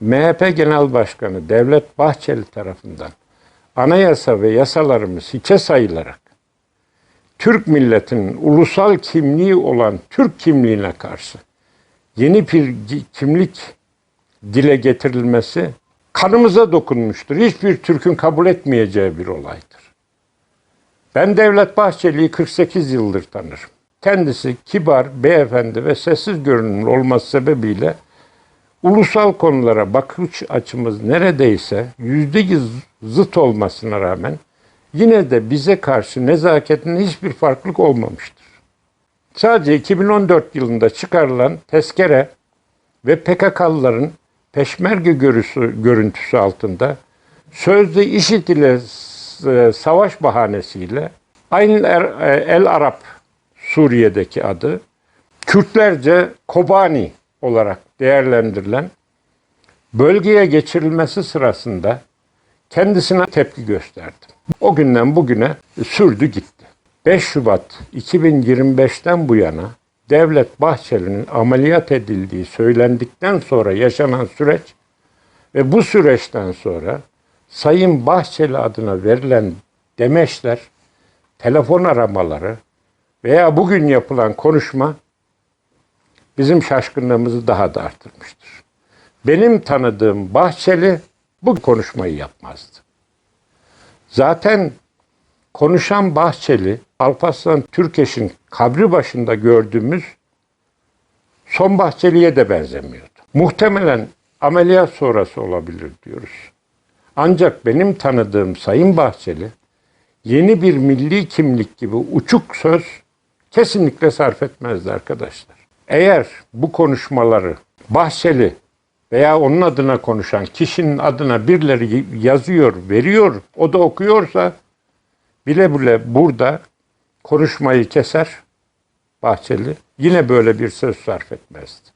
MHP Genel Başkanı Devlet Bahçeli tarafından anayasa ve yasalarımız hiçe sayılarak Türk milletinin ulusal kimliği olan Türk kimliğine karşı yeni bir kimlik dile getirilmesi kanımıza dokunmuştur. Hiçbir Türk'ün kabul etmeyeceği bir olaydır. Ben Devlet Bahçeli'yi 48 yıldır tanırım. Kendisi kibar, beyefendi ve sessiz görünümlü olması sebebiyle ulusal konulara bakış açımız neredeyse yüzde yüz zıt olmasına rağmen yine de bize karşı nezaketinde hiçbir farklılık olmamıştır. Sadece 2014 yılında çıkarılan tezkere ve PKK'lıların peşmerge görüsü, görüntüsü altında sözde IŞİD ile e, savaş bahanesiyle aynı Er- e, El Arap Suriye'deki adı Kürtlerce Kobani olarak değerlendirilen bölgeye geçirilmesi sırasında kendisine tepki gösterdim. O günden bugüne sürdü gitti. 5 Şubat 2025'ten bu yana Devlet Bahçeli'nin ameliyat edildiği söylendikten sonra yaşanan süreç ve bu süreçten sonra Sayın Bahçeli adına verilen demeçler, telefon aramaları veya bugün yapılan konuşma bizim şaşkınlığımızı daha da artırmıştır. Benim tanıdığım Bahçeli bu konuşmayı yapmazdı. Zaten konuşan Bahçeli, Alparslan Türkeş'in kabri başında gördüğümüz son Bahçeli'ye de benzemiyordu. Muhtemelen ameliyat sonrası olabilir diyoruz. Ancak benim tanıdığım Sayın Bahçeli yeni bir milli kimlik gibi uçuk söz kesinlikle sarf etmezdi arkadaşlar. Eğer bu konuşmaları Bahçeli veya onun adına konuşan kişinin adına birileri yazıyor, veriyor, o da okuyorsa bile bile burada konuşmayı keser Bahçeli. Yine böyle bir söz sarf etmezdi.